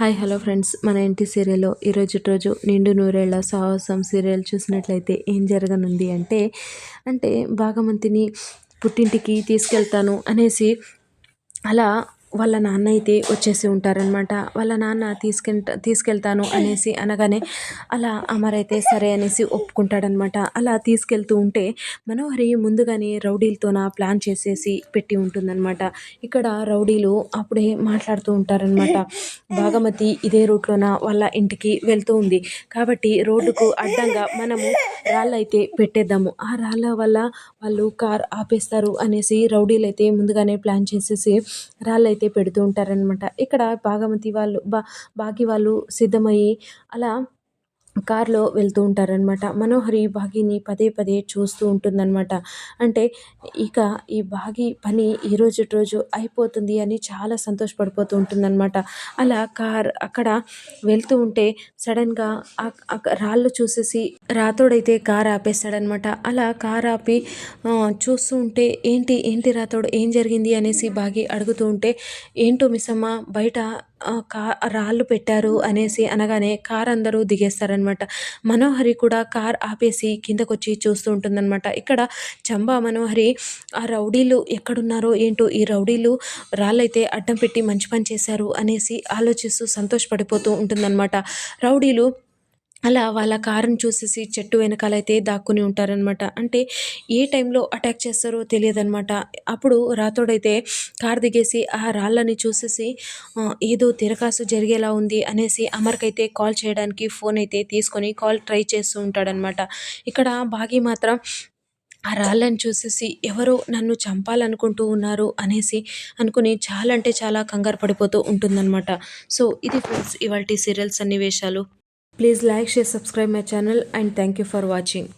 Hi hello friends. మన ఇంటి సీరియల్లో ఈరోజు రోజు నిండు నూరేళ్ళ సాహసం సీరియల్ చూసినట్లయితే ఏం జరగనుంది అంటే అంటే భాగమంతిని పుట్టింటికి తీసుకెళ్తాను అనేసి అలా వాళ్ళ నాన్న అయితే వచ్చేసి ఉంటారనమాట వాళ్ళ నాన్న తీసుకెళ్తా తీసుకెళ్తాను అనేసి అనగానే అలా అమర్ అయితే సరే అనేసి ఒప్పుకుంటాడనమాట అలా తీసుకెళ్తూ ఉంటే మనోహరి ముందుగానే రౌడీలతోన ప్లాన్ చేసేసి పెట్టి ఉంటుందన్నమాట. ఇక్కడ రౌడీలు అప్పుడే మాట్లాడుతూ ఉంటారనమాట భాగమతి ఇదే రూట్లోన వాళ్ళ ఇంటికి వెళ్తూ ఉంది. కాబట్టి రోడ్డుకు అడ్డంగా మనము రాళ్ళైతే పెట్టేద్దాము. ఆ రాళ్ళ వల్ల వాళ్ళు కార్ ఆపేస్తారు అనేసి రౌడీలు అయితే ముందుగానే ప్లాన్ చేసేసి రాళ్ళైతే అయితే పెడుతూ ఉంటారనమాట ఇక్కడ భాగమతి వాళ్ళు బా బాగి వాళ్ళు సిద్ధమయ్యి అలా కారులో వెళ్తూ ఉంటారనమాట మనోహరి భాగ్యని పదే పదే చూస్తూ ఉంటుందన్నమాట. అంటే ఇక ఈ భాగి పని ఈ రోజు రోజు అయిపోతుంది అని చాలా సంతోషపడిపోతూ ఉంటుందన్నమాట. అలా కార్ అక్కడ వెళ్తూ ఉంటే సడన్గా రాళ్ళు చూసేసి రాతోడైతే కార్ ఆపేస్తాడనమాట అలా కార్ ఆపి చూస్తూ ఉంటే ఏంటి ఏంటి రాతోడు ఏం జరిగింది అనేసి భాగి అడుగుతూ ఉంటే ఏంటో మిస్సమ్మ బయట కా రాళ్ళు పెట్టారు అనేసి అనగానే కార్ అందరూ దిగేస్తారనమాట మనోహరి కూడా కార్ ఆపేసి కిందకొచ్చి చూస్తూ ఉంటుందన్నమాట. ఇక్కడ చంబా మనోహరి ఆ రౌడీలు ఎక్కడున్నారో ఏంటో ఈ రౌడీలు రాళ్ళైతే అడ్డం పెట్టి మంచి పని చేశారు అనేసి ఆలోచిస్తూ సంతోషపడిపోతూ ఉంటుందన్నమాట. రౌడీలు అలా వాళ్ళ కారుని చూసేసి చెట్టు వెనకాలైతే దాక్కుని ఉంటారనమాట అంటే ఏ టైంలో అటాక్ చేస్తారో తెలియదనమాట అప్పుడు రాతోడైతే కారు దిగేసి ఆ రాళ్ళని చూసేసి ఏదో తిరకాసు జరిగేలా ఉంది అనేసి అమర్కైతే కాల్ చేయడానికి ఫోన్ అయితే తీసుకొని కాల్ ట్రై చేస్తూ ఉంటాడనమాట ఇక్కడ బాగి మాత్రం ఆ రాళ్ళని చూసేసి ఎవరో నన్ను చంపాలనుకుంటూ ఉన్నారు అనేసి అనుకుని చాలా అంటే చాలా కంగారు పడిపోతూ ఉంటుందన్నమాట. సో ఇది ఫ్రెండ్స్ ఇవాళ సీరియల్ సన్నివేశాలు. Please like, share, subscribe my channel and thank you for watching.